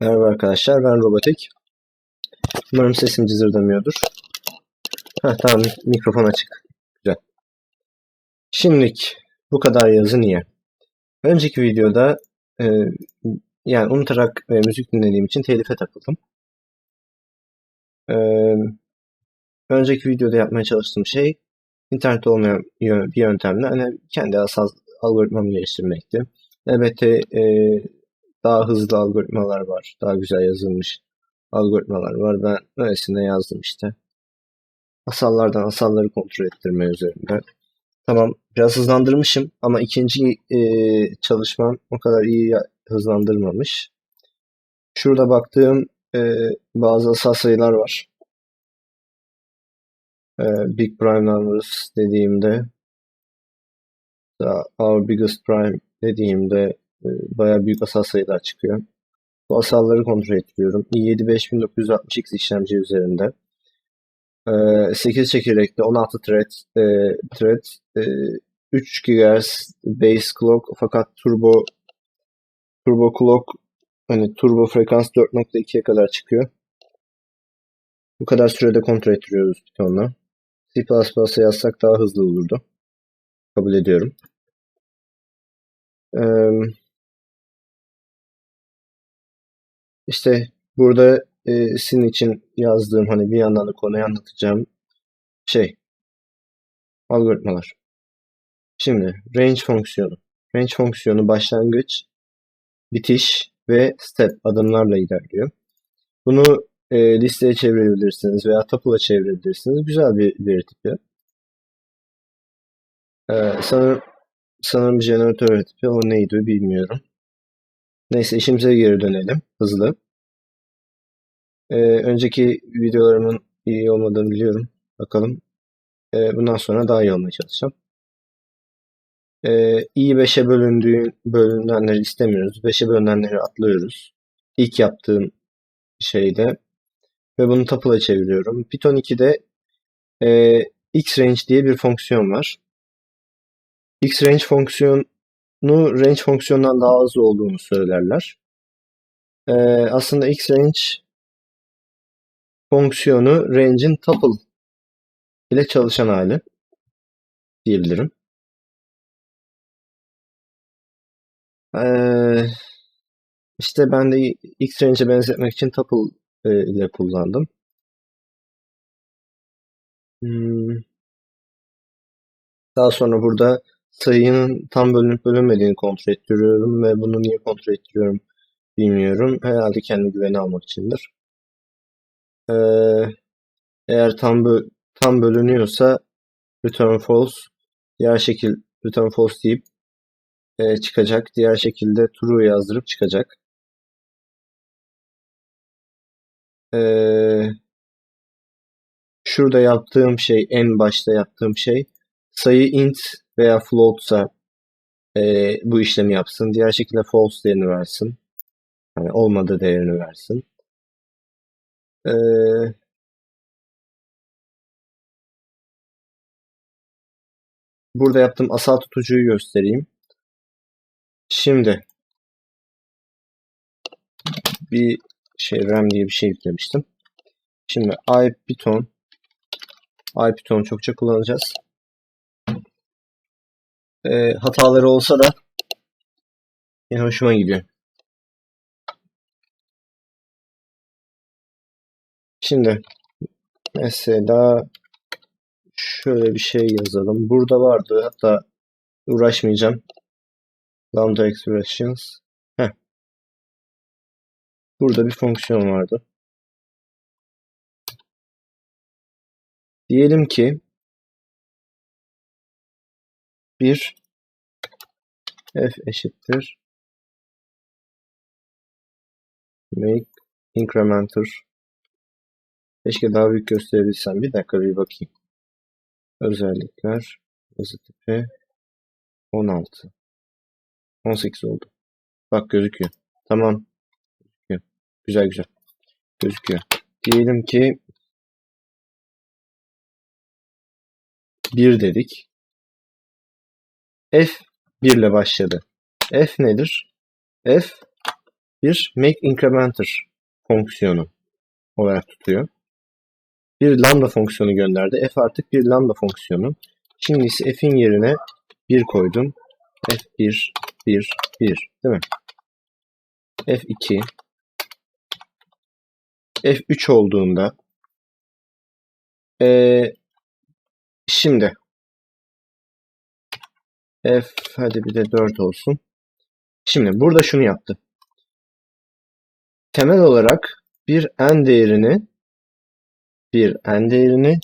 Merhaba arkadaşlar, ben Robotek. Umarım sesim cızırdamıyordur. Heh, tamam, mikrofon açık. Güzel. Şimdilik bu kadar yazı niye? Önceki videoda e, yani unutarak e, müzik dinlediğim için telife takıldım. E, önceki videoda yapmaya çalıştığım şey internette olmayan bir yöntemle hani kendi asal algoritmamı geliştirmekti. Elbette e, daha hızlı algoritmalar var. Daha güzel yazılmış algoritmalar var. Ben öylesine yazdım işte. Asallardan asalları kontrol ettirme üzerinde. Tamam biraz hızlandırmışım ama ikinci e, çalışmam o kadar iyi hızlandırmamış. Şurada baktığım e, bazı asal sayılar var. E, big prime numbers dediğimde our biggest prime dediğimde bayağı büyük asal sayılar çıkıyor. Bu asalları kontrol ettiriyorum. i7 5960X işlemci üzerinde. Ee, 8 çekirdekli 16 thread, e, thread e, 3 GHz base clock fakat turbo turbo clock hani turbo frekans 4.2'ye kadar çıkıyor. Bu kadar sürede kontrol ettiriyoruz Python'la. C++'a yazsak daha hızlı olurdu. Kabul ediyorum. Ee, işte burada e, sizin için yazdığım hani bir yandan da konuyu anlatacağım şey algoritmalar. Şimdi range fonksiyonu. Range fonksiyonu başlangıç, bitiş ve step adımlarla ilerliyor. Bunu e, listeye çevirebilirsiniz veya tuple'a çevirebilirsiniz. Güzel bir veri tipi. E, sanırım, sanırım jeneratör tipi. O neydi bilmiyorum. Neyse işimize geri dönelim. Hızlı. E, önceki videolarımın iyi olmadığını biliyorum. Bakalım. E, bundan sonra daha iyi olmaya çalışacağım. Ee, iyi 5'e bölündüğü bölünenleri istemiyoruz. 5'e bölünenleri atlıyoruz. İlk yaptığım şeyde ve bunu tuple'a çeviriyorum. Python 2'de e, xrange diye bir fonksiyon var. xrange fonksiyonu range fonksiyonundan daha hızlı olduğunu söylerler. E, aslında xrange fonksiyonu range'in tuple ile çalışan hali diyebilirim. Ee, işte ben de X-Range'e benzetmek için tuple e, ile kullandım. Hmm. Daha sonra burada sayının tam bölünüp bölünmediğini kontrol ettiriyorum ve bunu niye kontrol ettiriyorum bilmiyorum. Herhalde kendi güveni almak içindir. Ee, eğer tam bö tam bölünüyorsa return false diğer şekil return false deyip e, çıkacak. Diğer şekilde true yazdırıp çıkacak. Ee, şurada yaptığım şey, en başta yaptığım şey sayı int veya floatsa e, bu işlemi yapsın. Diğer şekilde false değerini versin. Yani olmadığı değerini versin. Ee, burada yaptığım asal tutucuyu göstereyim. Şimdi bir şey RAM diye bir şey yüklemiştim. Şimdi IPython IPython çokça kullanacağız. Ee, hataları olsa da yine hoşuma gidiyor. Şimdi mesela şöyle bir şey yazalım. Burada vardı. Hatta uğraşmayacağım. Lambda expressions. Heh. Burada bir fonksiyon vardı. Diyelim ki bir f eşittir make incrementer Keşke daha büyük gösterebilsem. Bir dakika bir bakayım. Özellikler yazı tipi 16 18 oldu. Bak gözüküyor. Tamam. Güzel güzel. Gözüküyor. Diyelim ki 1 dedik. F 1 ile başladı. F nedir? F bir make incrementer fonksiyonu olarak tutuyor. Bir lambda fonksiyonu gönderdi. F artık bir lambda fonksiyonu. Şimdi ise f'in yerine 1 koydum. F1, 1, 1 değil mi? F2 F3 olduğunda ee, şimdi F hadi bir de 4 olsun. Şimdi burada şunu yaptı. Temel olarak bir n değerini bir n değerini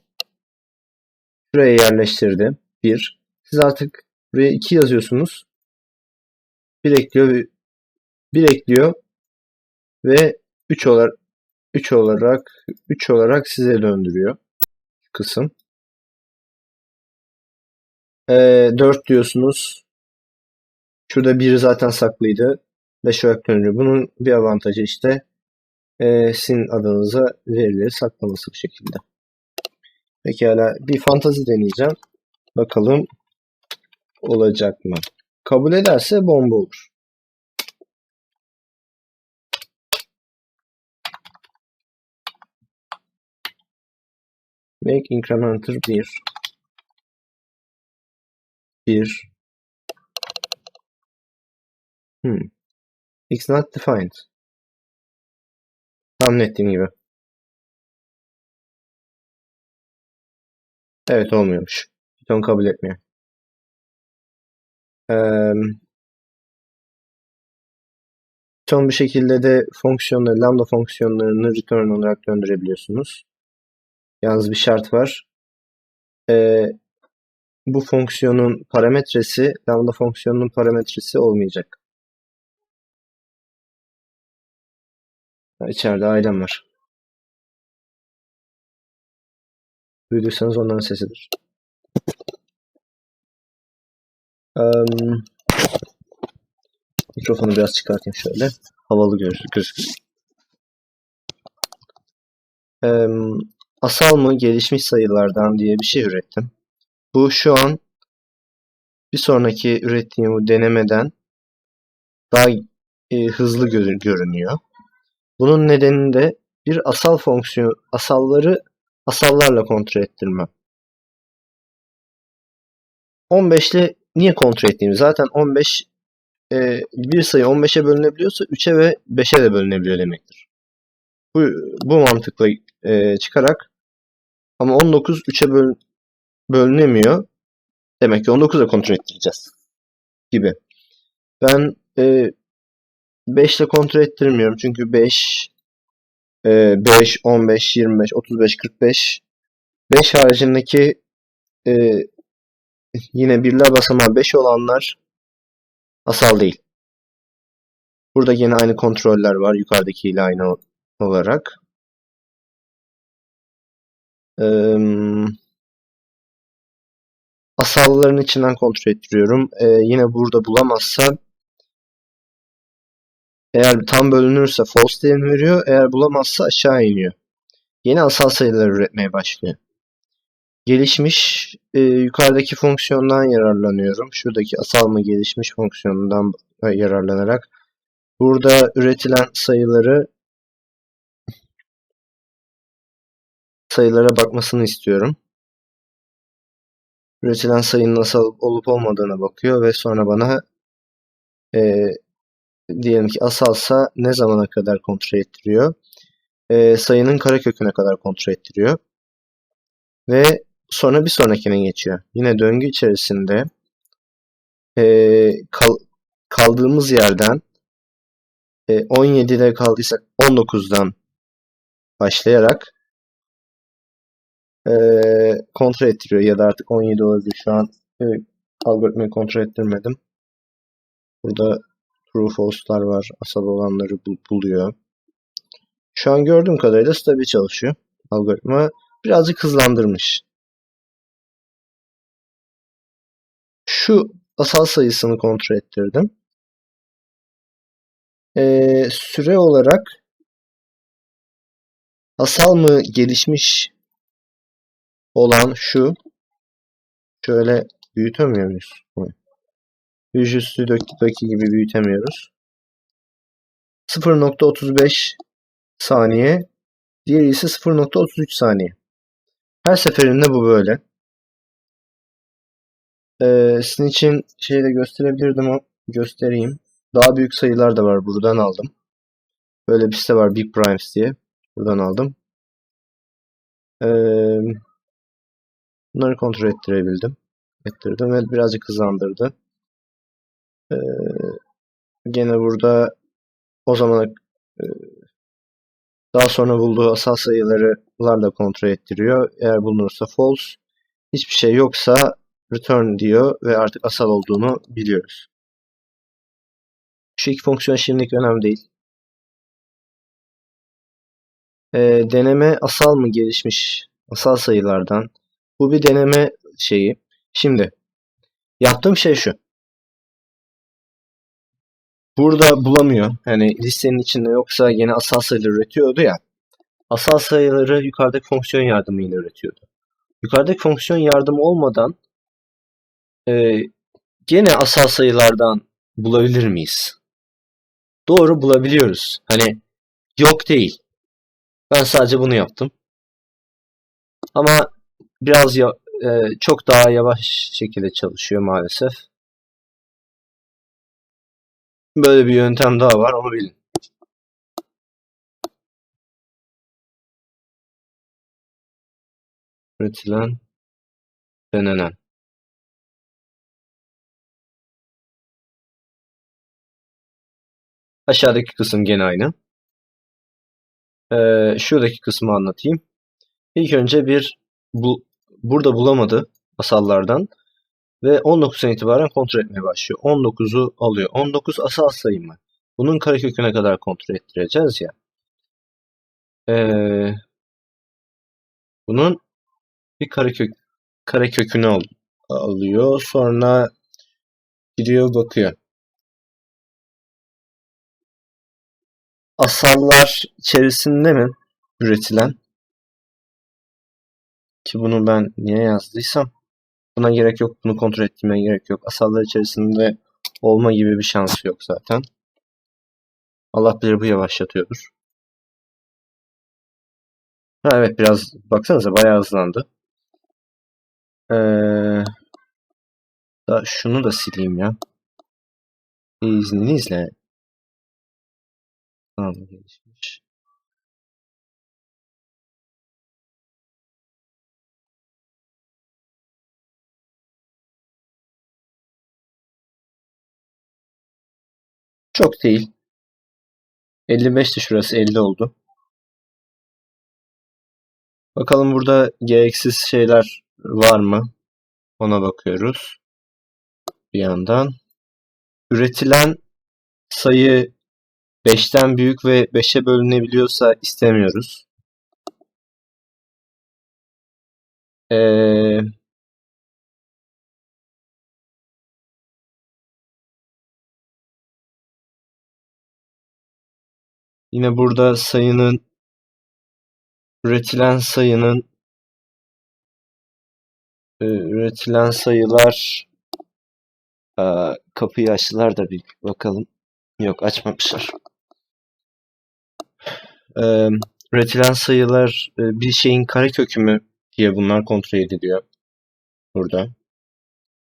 şuraya yerleştirdi. 1. Siz artık buraya 2 yazıyorsunuz. 1 ekliyor 1 ekliyor ve 3 olarak 3 olarak 3 olarak size döndürüyor kısım. E, 4 diyorsunuz. Şurada 1 zaten saklıydı. 5 olarak dönüyor. Bunun bir avantajı işte e, sizin adınıza verileri saklaması bu şekilde. Pekala bir fantazi deneyeceğim. Bakalım olacak mı? Kabul ederse bomba olur. Make incrementer 1 1 Hmm. It's not defined. Tahmin ettiğim gibi. Evet olmuyormuş. Python kabul etmiyor. Ee, Python bir şekilde de fonksiyonları, lambda fonksiyonlarını return olarak döndürebiliyorsunuz. Yalnız bir şart var. Bu fonksiyonun parametresi, lambda fonksiyonunun parametresi olmayacak. İçeride ailem var. Duyduysanız onların sesidir. Um, mikrofonu biraz çıkartayım şöyle. Havalı gözükür. Um, asal mı gelişmiş sayılardan diye bir şey ürettim. Bu şu an bir sonraki ürettiğim bu denemeden daha e, hızlı görünüyor. Bunun nedeni de bir asal fonksiyon asalları asallarla kontrol ettirme. 15 ile niye kontrol ettiğimi zaten 15 e, bir sayı 15'e bölünebiliyorsa 3'e ve 5'e de bölünebiliyor demektir. Bu, bu mantıkla e, çıkarak ama 19 3'e böl, bölünemiyor. Demek ki 19'a kontrol ettireceğiz gibi. Ben e, 5 ile kontrol ettirmiyorum çünkü 5 5, 15, 25, 35, 45 5 haricindeki e, yine birler basamağı 5 olanlar asal değil. Burada yine aynı kontroller var. Yukarıdaki ile aynı olarak. Ee, asalların içinden kontrol ettiriyorum. Ee, yine burada bulamazsa eğer tam bölünürse false değerini veriyor. Eğer bulamazsa aşağı iniyor. Yeni asal sayılar üretmeye başlıyor. Gelişmiş e, yukarıdaki fonksiyondan yararlanıyorum. Şuradaki asal mı gelişmiş fonksiyonundan yararlanarak burada üretilen sayıları sayılara bakmasını istiyorum. Üretilen sayının asal olup olmadığına bakıyor ve sonra bana e, diyelim ki asalsa ne zamana kadar kontrol ettiriyor? E, sayının kareköküne kadar kontrol ettiriyor. Ve sonra bir sonrakine geçiyor. Yine döngü içerisinde e, kal, kaldığımız yerden e, 17'de kaldıysak 19'dan başlayarak e, kontrol ettiriyor ya da artık 17 olabilir. Şu an e, algoritmayı kontrol ettirmedim. Burada true false'lar var. Asal olanları buluyor. Şu an gördüğüm kadarıyla stabil çalışıyor. Algoritma birazcık hızlandırmış. Şu asal sayısını kontrol ettirdim. Ee, süre olarak asal mı gelişmiş olan şu şöyle büyütemiyor muyuz? Yüzüstü gibi büyütemiyoruz. 0.35 saniye. Diğeri ise 0.33 saniye. Her seferinde bu böyle. Ee, sizin için şeyi de gösterebilirdim ama göstereyim. Daha büyük sayılar da var. Buradan aldım. Böyle bir site var Big Primes diye. Buradan aldım. Ee, bunları kontrol ettirebildim. Ettirdim ve birazcık hızlandırdı. Ee, gene burada o zamana e, daha sonra bulduğu asal sayıları da kontrol ettiriyor. Eğer bulunursa false, hiçbir şey yoksa return diyor ve artık asal olduğunu biliyoruz. Şu iki fonksiyon şimdilik önemli değil. E, deneme asal mı gelişmiş asal sayılardan? Bu bir deneme şeyi. Şimdi yaptığım şey şu. Burada bulamıyor. Yani listenin içinde yoksa yine asal sayıları üretiyordu ya. Asal sayıları yukarıdaki fonksiyon yardımıyla üretiyordu. Yukarıdaki fonksiyon yardımı olmadan e, gene asal sayılardan bulabilir miyiz? Doğru bulabiliyoruz. Hani yok değil. Ben sadece bunu yaptım. Ama biraz ya, e, çok daha yavaş şekilde çalışıyor maalesef. Böyle bir yöntem daha var onu bilin. Üretilen, denenen. Aşağıdaki kısım gene aynı. Ee, şuradaki kısmı anlatayım. İlk önce bir bu, burada bulamadı asallardan ve 19'dan itibaren kontrol etmeye başlıyor. 19'u alıyor. 19 asal sayı mı? Bunun kareköküne kadar kontrol ettireceğiz ya. Ee, bunun bir karekök karekökünü al, alıyor. Sonra gidiyor bakıyor. Asallar içerisinde mi üretilen? Ki bunu ben niye yazdıysam buna gerek yok. Bunu kontrol etmeye gerek yok. Asallar içerisinde olma gibi bir şansı yok zaten. Allah bilir bu yavaşlatıyordur. Ha, evet biraz baksanıza bayağı hızlandı. Ee, da şunu da sileyim ya. İzninizle. Tamam. Çok değil. 55'ti şurası 50 oldu. Bakalım burada gereksiz şeyler var mı? Ona bakıyoruz. Bir yandan. Üretilen sayı 5'ten büyük ve 5'e bölünebiliyorsa istemiyoruz. Ee, yine burada sayının üretilen sayının e, üretilen sayılar aa, kapıyı açtılar da bir bakalım. Yok açmamışlar. Ee, üretilen sayılar e, bir şeyin karekökü mü diye bunlar kontrol ediliyor burada.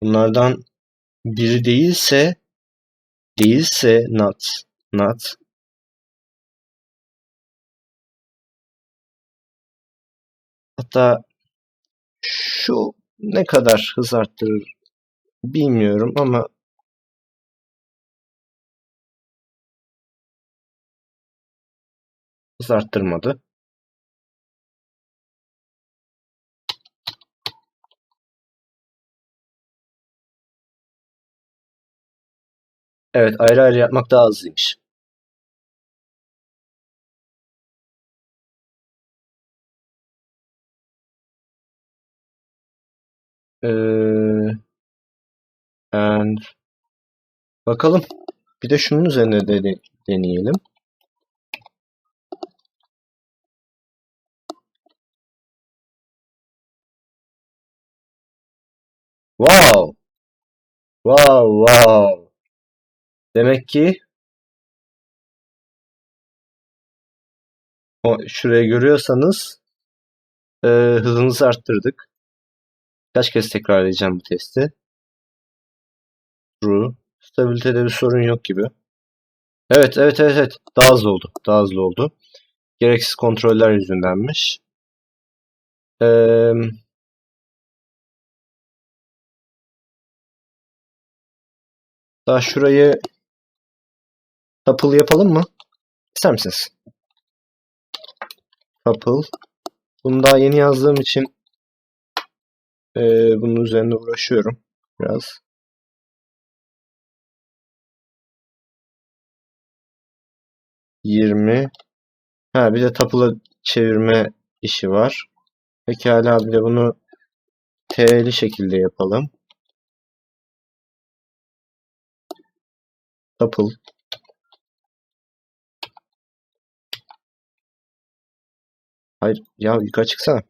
Bunlardan biri değilse değilse not not hatta şu ne kadar hız arttırır bilmiyorum ama hız arttırmadı. Evet ayrı ayrı yapmak daha hızlıymış. Ee, and bakalım. Bir de şunun üzerine de deneyelim. Wow. Wow wow. Demek ki şuraya görüyorsanız e, hızınızı arttırdık. Kaç kez tekrarlayacağım bu testi? True. Stabilitede bir sorun yok gibi. Evet, evet, evet, evet. Daha hızlı oldu. Daha hızlı oldu. Gereksiz kontroller yüzündenmiş. Ee, daha şurayı couple yapalım mı? İster misiniz? Couple. Bunu daha yeni yazdığım için e, bunun üzerinde uğraşıyorum biraz. Yirmi. Ha bir de tapıla çevirme işi var. Pekala bir de bunu T'li şekilde yapalım. Tuple. Hayır ya yukarı çıksana.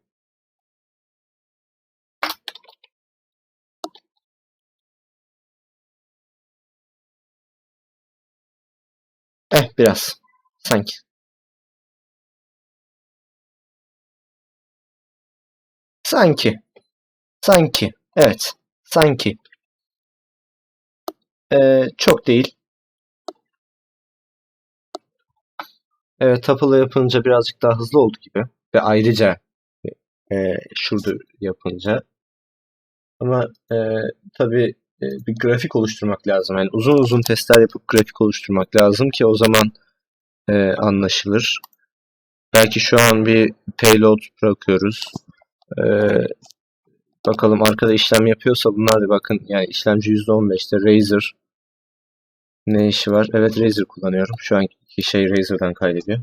Biraz. Sanki. Sanki. Sanki. Evet. Sanki. Ee, çok değil. Evet, Tupple'ı yapınca birazcık daha hızlı oldu gibi. Ve ayrıca e, şurada yapınca. Ama e, tabii e, bir grafik oluşturmak lazım. Yani uzun uzun testler yapıp grafik oluşturmak lazım ki o zaman e, anlaşılır. Belki şu an bir payload bırakıyoruz. E, bakalım arkada işlem yapıyorsa bunlar da bakın yani işlemci %15'te Razer ne işi var? Evet Razer kullanıyorum. Şu anki şey Razer'dan kaydediyor.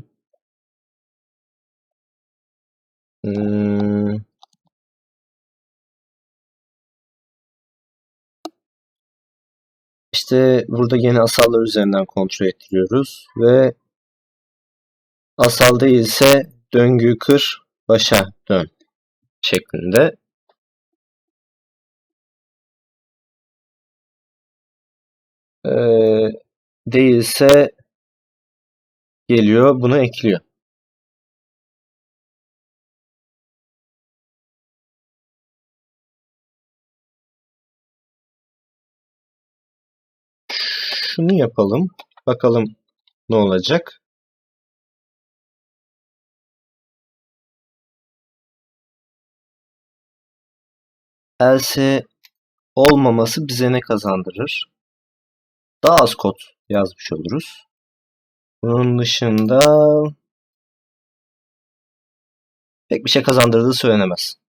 Hmm. İşte burada yeni asallar üzerinden kontrol ettiriyoruz ve asal değilse döngü kır başa dön şeklinde. Ee, değilse geliyor bunu ekliyor. Şunu yapalım. Bakalım ne olacak. else olmaması bize ne kazandırır? Daha az kod yazmış oluruz. Bunun dışında pek bir şey kazandırdığı söylenemez.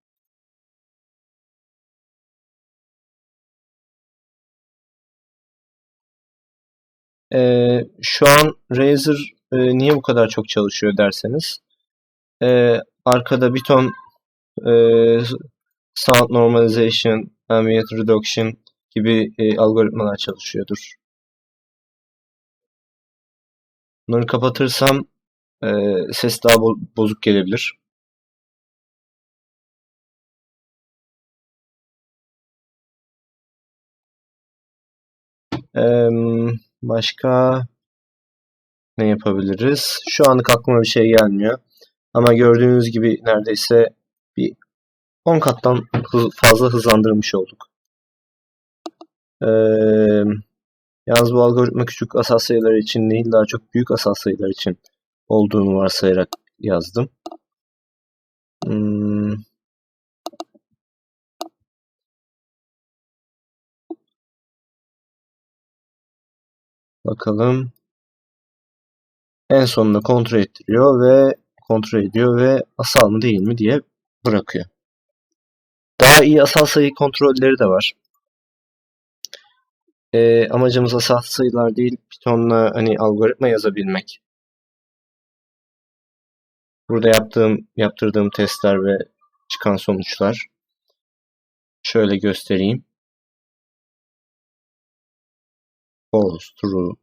Ee, şu an Razer e, niye bu kadar çok çalışıyor derseniz e, arkada bir ton e, sound normalization, ambient reduction gibi e, algoritmalar çalışıyordur. Bunları kapatırsam e, ses daha bo bozuk gelebilir. Ee, başka ne yapabiliriz? Şu anlık aklıma bir şey gelmiyor. Ama gördüğünüz gibi neredeyse bir 10 kattan fazla hızlandırmış olduk. Ee, yalnız bu algoritma küçük asal sayılar için değil daha çok büyük asal sayılar için olduğunu varsayarak yazdım. Hmm. Bakalım. En sonunda kontrol ettiriyor ve kontrol ediyor ve asal mı değil mi diye bırakıyor. Daha iyi asal sayı kontrolleri de var. E, amacımız asal sayılar değil, Python'la hani algoritma yazabilmek. Burada yaptığım, yaptırdığım testler ve çıkan sonuçlar. Şöyle göstereyim. False, true.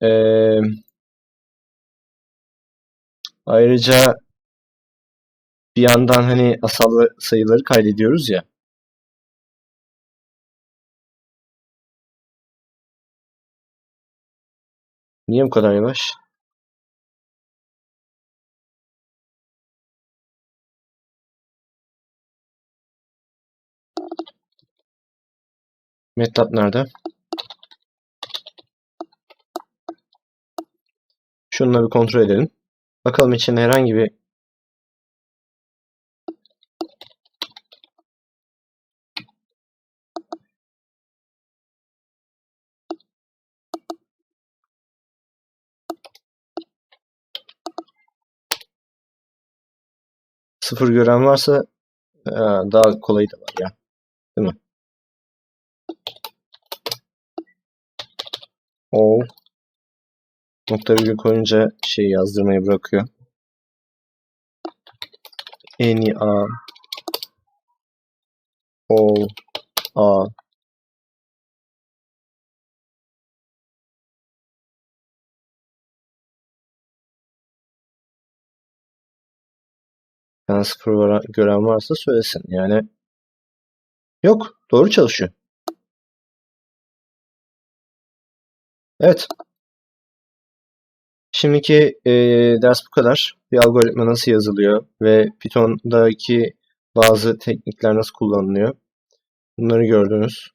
Ee, ayrıca bir yandan hani asal sayıları kaydediyoruz ya. Niye bu kadar yavaş? MATLAB nerede? Şununla bir kontrol edelim. Bakalım içinde herhangi bir sıfır gören varsa e, daha kolayı da var ya. Değil mi? O nokta virgül koyunca şey yazdırmayı bırakıyor. Any a all a Yani sıfır gören varsa söylesin. Yani yok. Doğru çalışıyor. Evet. Şimdiki e, ders bu kadar. Bir algoritma nasıl yazılıyor ve Python'daki bazı teknikler nasıl kullanılıyor. Bunları gördünüz.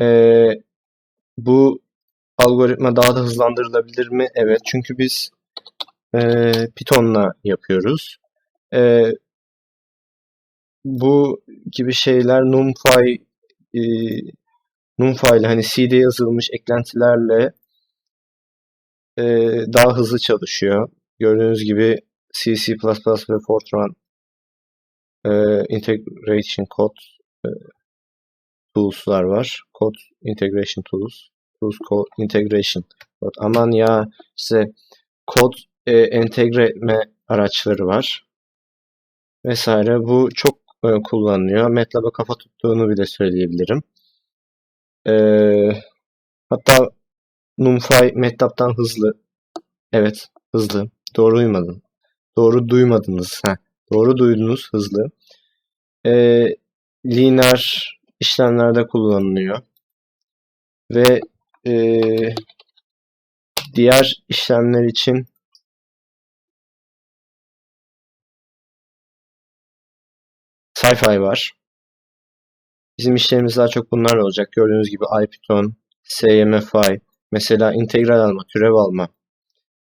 E, bu algoritma daha da hızlandırılabilir mi? Evet. Çünkü biz e, Python'la yapıyoruz. E, bu gibi şeyler NumPy NumPy ile hani C'de yazılmış eklentilerle e, daha hızlı çalışıyor. Gördüğünüz gibi C, C++ ve Fortran e, Integration Code e, tools'lar var. Code Integration Tools. Tools Code Integration. Bak, aman ya size kod e, entegre etme araçları var. Vesaire. Bu çok e, kullanılıyor. MATLAB'a kafa tuttuğunu bile söyleyebilirim. E, hatta NumPy MATLAB'dan hızlı. Evet, hızlı. Doğru duymadın. Doğru duymadınız. Heh, doğru duydunuz, hızlı. E, lineer işlemlerde kullanılıyor. Ve e, diğer işlemler için Sci-Fi var. Bizim işlerimiz daha çok bunlar olacak. Gördüğünüz gibi IPython, SMFI, mesela integral alma, türev alma,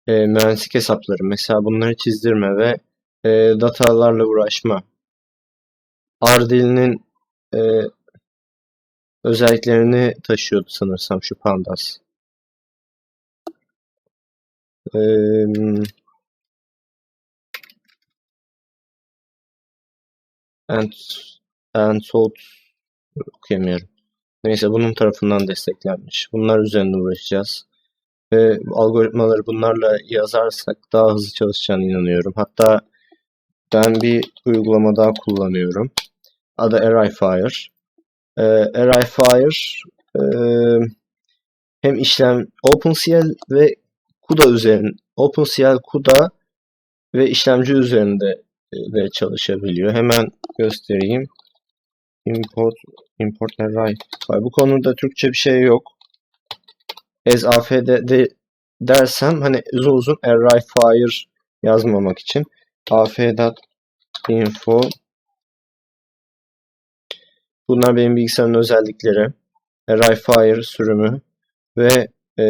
e, mühendislik hesapları, mesela bunları çizdirme ve e, datalarla uğraşma. R dilinin e, özelliklerini taşıyordu sanırsam şu Pandas. E, and, and Salt okuyamıyorum. Neyse bunun tarafından desteklenmiş. Bunlar üzerinde uğraşacağız. Ve algoritmaları bunlarla yazarsak daha hızlı çalışacağına inanıyorum. Hatta ben bir uygulama daha kullanıyorum. Adı ArrayFire. Ee, ArrayFire e, hem işlem OpenCL ve CUDA üzerinde OpenCL, CUDA ve işlemci üzerinde e, de çalışabiliyor. Hemen göstereyim. Import import array. Bu konuda Türkçe bir şey yok. As afd de dersem hani uzun uzun array fire yazmamak için af.info Bunlar benim bilgisayarın özellikleri. Array fire sürümü ve e,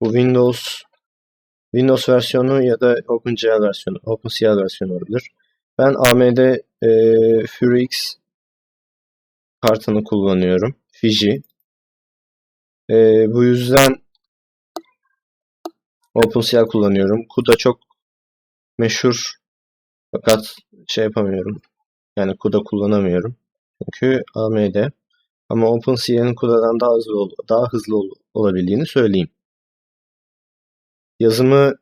bu Windows Windows versiyonu ya da OpenGL versiyonu, OpenCL versiyonu olabilir. Ben AMD e, FuryX kartını kullanıyorum. Fiji. E, bu yüzden OpenCL kullanıyorum. CUDA çok meşhur fakat şey yapamıyorum. Yani CUDA kullanamıyorum. Çünkü AMD. Ama OpenCL'in CUDA'dan daha hızlı, daha hızlı olabildiğini söyleyeyim. Yazımı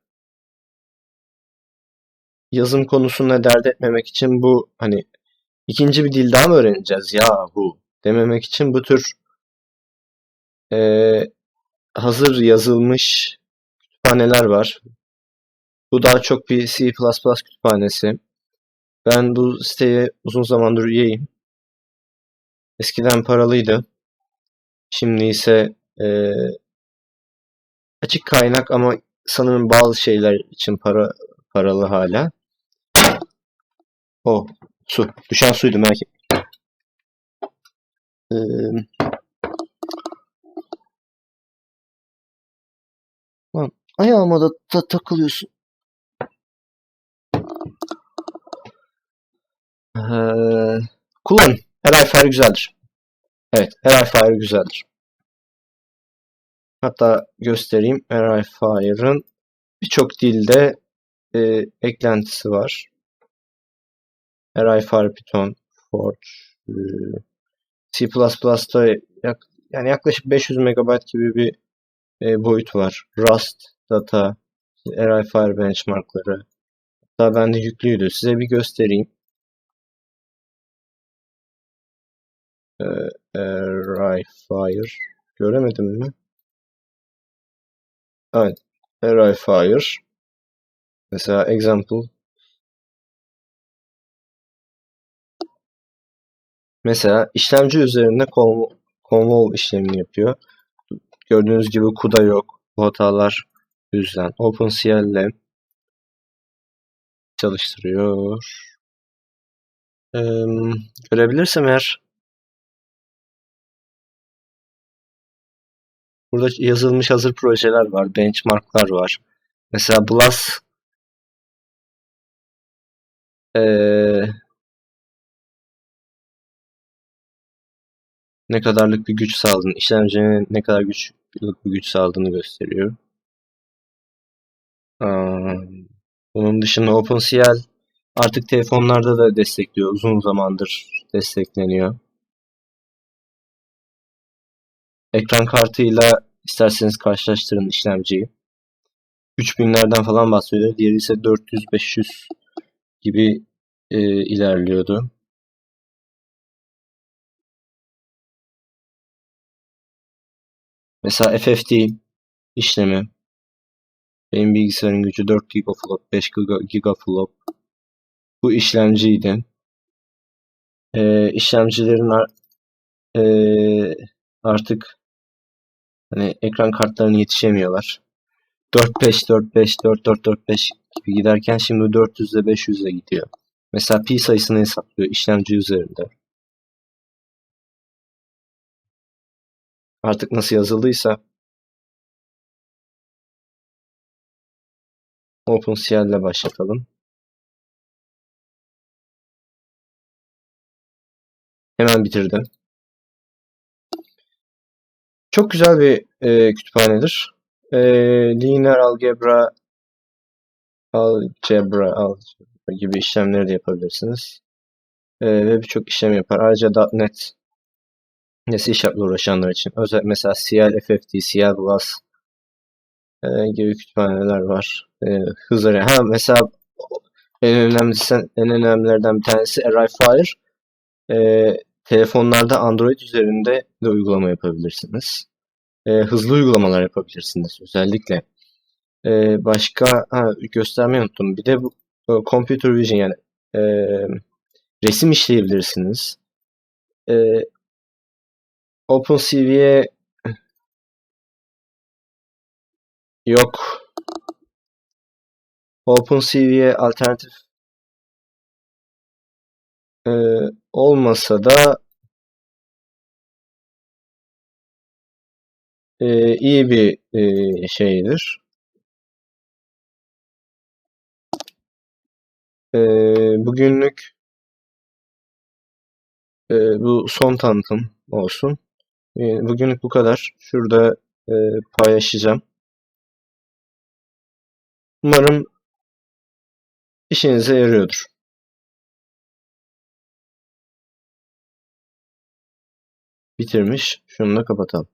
yazım konusunda dert etmemek için bu hani ikinci bir dil daha mı öğreneceğiz ya bu dememek için bu tür e, hazır yazılmış kütüphaneler var. Bu daha çok bir C++ kütüphanesi. Ben bu siteye uzun zamandır üyeyim. Eskiden paralıydı. Şimdi ise e, Açık kaynak ama sanırım bazı şeyler için para paralı hala. O su. Düşen suydu merak etme. Ee, lan ayağıma da ta- takılıyorsun. Ee, kullan. Her ay fire güzeldir. Evet, her ay fire güzeldir. Hatta göstereyim. Her ay fire'ın birçok dilde e, eklentisi var. Her ay fire Python, Forge, e, C++'da yak- yani yaklaşık 500 MB gibi bir e, boyut var. Rust, Data, RI Fire benchmarkları. Hatta bende yüklüydü. Size bir göstereyim. Fire. Göremedim mi? Evet. RI Fire. Mesela example. Mesela işlemci üzerinde conv- convol işlemini yapıyor. Gördüğünüz gibi CUDA yok. Bu hatalar yüzden. OpenCL ile çalıştırıyor. Ee, görebilirsem eğer burada yazılmış hazır projeler var, benchmarklar var. Mesela Blas ee, ne kadarlık bir güç sağladığını, işlemcinin ne kadar güçlük bir güç sağladığını gösteriyor. Bunun dışında OpenCL artık telefonlarda da destekliyor. Uzun zamandır destekleniyor. Ekran kartıyla isterseniz karşılaştırın işlemciyi. 3000'lerden falan bahsediyor. Diğeri ise 400-500 gibi e, ilerliyordu. Mesela FFT işlemi. Benim bilgisayarın gücü 4 gigaflop, 5 giga- gigaflop. Bu işlemciydi. E, işlemcilerin ar- e, artık hani ekran kartlarına yetişemiyorlar. 4-5, 4-5, 4-4, 4-5 gibi giderken şimdi 400 ile 500'e gidiyor. Mesela pi sayısını hesaplıyor işlemci üzerinde. Artık nasıl yazıldıysa OpenCL ile başlatalım. Hemen bitirdim. Çok güzel bir e, kütüphanedir. E, linear algebra, algebra, algebra gibi işlemleri de yapabilirsiniz. E, ve birçok işlem yapar. Ayrıca .NET C Sharp'la uğraşanlar için. Özel, mesela CL, FFT, CL Plus e, gibi kütüphaneler var. E, hızları. Ha mesela en önemlisi, en önemlilerden bir tanesi Array Fire. E, telefonlarda Android üzerinde de uygulama yapabilirsiniz. E, hızlı uygulamalar yapabilirsiniz özellikle. E, başka ha, göstermeyi unuttum. Bir de bu e, Computer Vision yani e, resim işleyebilirsiniz. E, OpenCV'ye yok. OpenCV'ye alternatif e, olmasa da e, iyi bir e, şeydir. E, bugünlük e, bu son tanıtım olsun. E, bugünlük bu kadar. Şurada e, paylaşacağım. Umarım işinize yarıyordur. Bitirmiş. Şunu da kapatalım.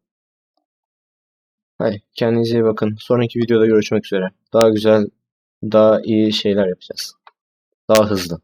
Hadi kendinize iyi bakın. Sonraki videoda görüşmek üzere. Daha güzel, daha iyi şeyler yapacağız. Daha hızlı.